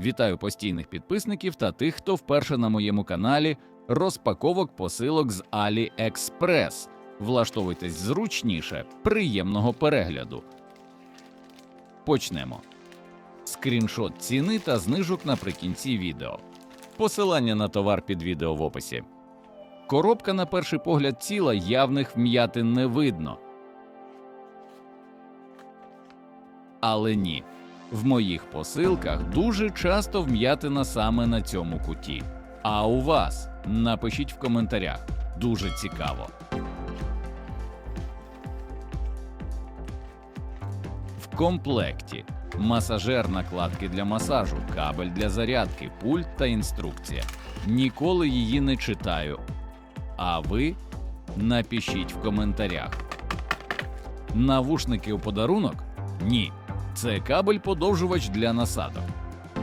Вітаю постійних підписників та тих, хто вперше на моєму каналі розпаковок посилок з AliExpress. Влаштовуйтесь зручніше, приємного перегляду. Почнемо. Скріншот ціни та знижок наприкінці відео. Посилання на товар під відео в описі. Коробка на перший погляд ціла, явних вм'ятин не видно. Але ні. В моїх посилках дуже часто вм'ятина саме на цьому куті. А у вас? Напишіть в коментарях. Дуже цікаво. В комплекті масажер накладки для масажу, кабель для зарядки, пульт та інструкція. Ніколи її не читаю. А ви напишіть в коментарях. Навушники у подарунок? Ні. Це кабель-подовжувач для насадок.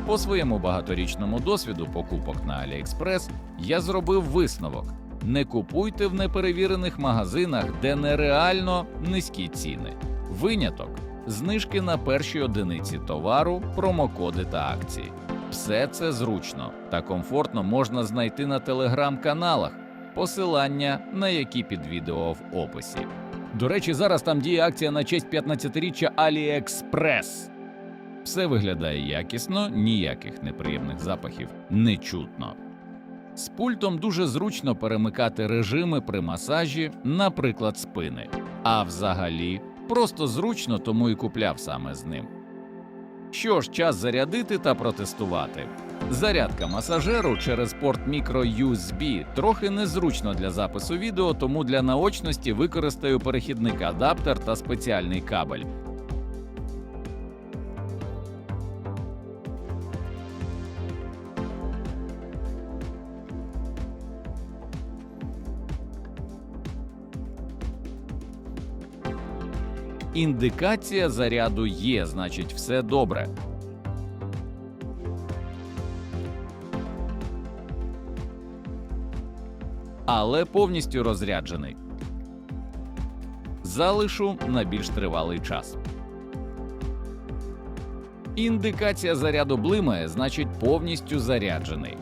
По своєму багаторічному досвіду покупок на AliExpress я зробив висновок: не купуйте в неперевірених магазинах, де нереально низькі ціни. Виняток знижки на перші одиниці товару, промокоди та акції. Все це зручно та комфортно можна знайти на телеграм-каналах, посилання на які під відео в описі. До речі, зараз там діє акція на честь 15-річчя AliExpress. Все виглядає якісно, ніяких неприємних запахів не чутно. З пультом дуже зручно перемикати режими при масажі, наприклад, спини. А взагалі, просто зручно, тому і купляв саме з ним. Що ж, час зарядити та протестувати. Зарядка масажеру через порт Micro USB трохи незручно для запису відео, тому для наочності використаю перехідник адаптер та спеціальний кабель. Індикація заряду є, значить, все добре. Але повністю розряджений. Залишу на більш тривалий час. Індикація заряду блимає, значить повністю заряджений.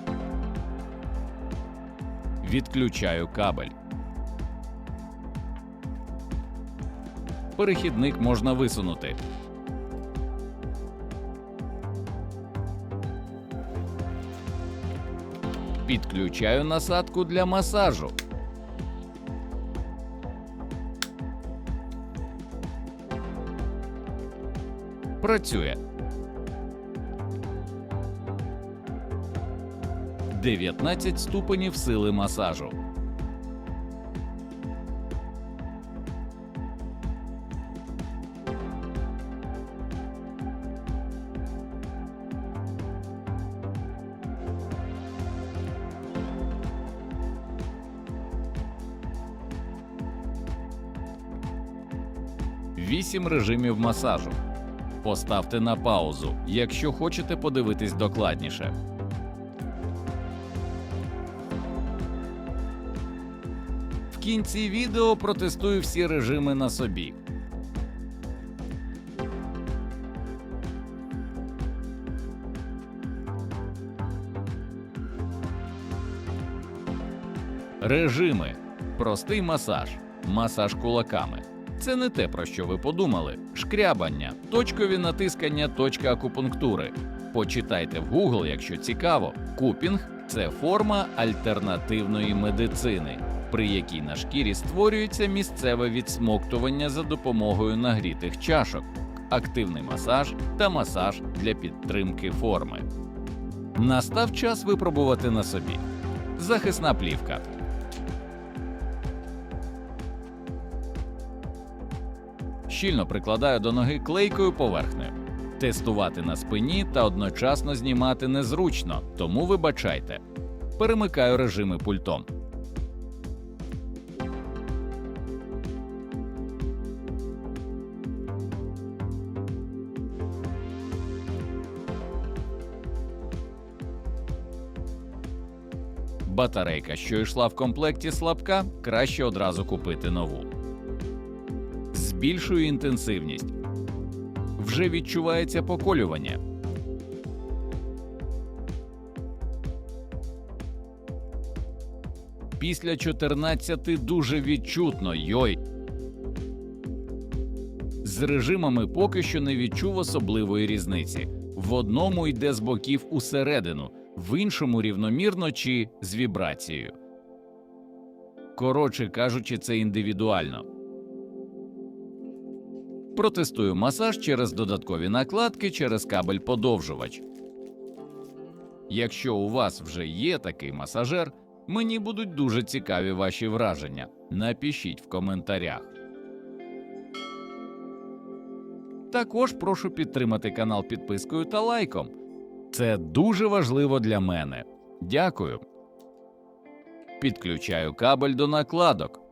Відключаю кабель. Перехідник можна висунути. Підключаю насадку для масажу. Працює. 19 ступенів сили масажу. Вісім режимів масажу. Поставте на паузу, якщо хочете подивитись докладніше. В кінці відео протестую всі режими на собі. Режими: простий масаж, масаж кулаками. Це не те, про що ви подумали: шкрябання, точкові натискання, точка акупунктури. Почитайте в Google, якщо цікаво. Купінг це форма альтернативної медицини, при якій на шкірі створюється місцеве відсмоктування за допомогою нагрітих чашок, активний масаж та масаж для підтримки форми. Настав час випробувати на собі. Захисна плівка. Щільно прикладаю до ноги клейкою поверхнею. Тестувати на спині та одночасно знімати незручно, тому вибачайте. Перемикаю режими пультом. Батарейка, що йшла в комплекті слабка, краще одразу купити нову збільшує інтенсивність. Вже відчувається поколювання. Після 14 дуже відчутно йой. З режимами поки що не відчув особливої різниці. В одному йде з боків усередину, в іншому рівномірно чи з вібрацією. Коротше кажучи, це індивідуально. Протестую масаж через додаткові накладки через кабель подовжувач. Якщо у вас вже є такий масажер, мені будуть дуже цікаві ваші враження. Напишіть в коментарях. Також прошу підтримати канал підпискою та лайком. Це дуже важливо для мене. Дякую. Підключаю кабель до накладок.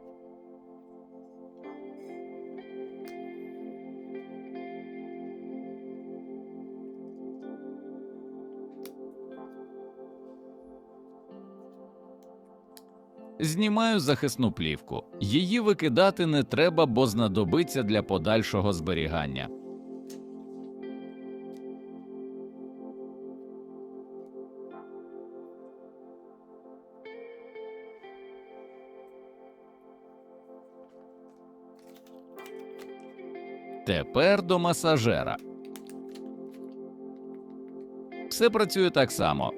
Знімаю захисну плівку. Її викидати не треба, бо знадобиться для подальшого зберігання. Тепер до масажера. Все працює так само.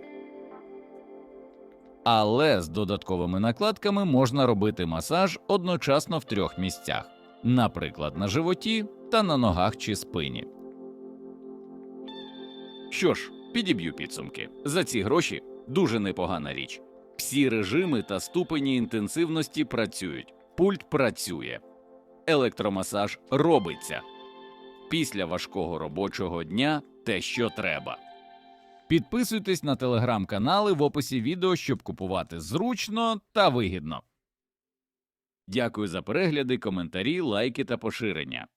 Але з додатковими накладками можна робити масаж одночасно в трьох місцях, наприклад, на животі та на ногах чи спині. Що ж, підіб'ю підсумки. За ці гроші дуже непогана річ. Всі режими та ступені інтенсивності працюють, пульт працює, електромасаж робиться. Після важкого робочого дня те, що треба. Підписуйтесь на телеграм-канали в описі відео, щоб купувати зручно та вигідно. Дякую за перегляди, коментарі, лайки та поширення.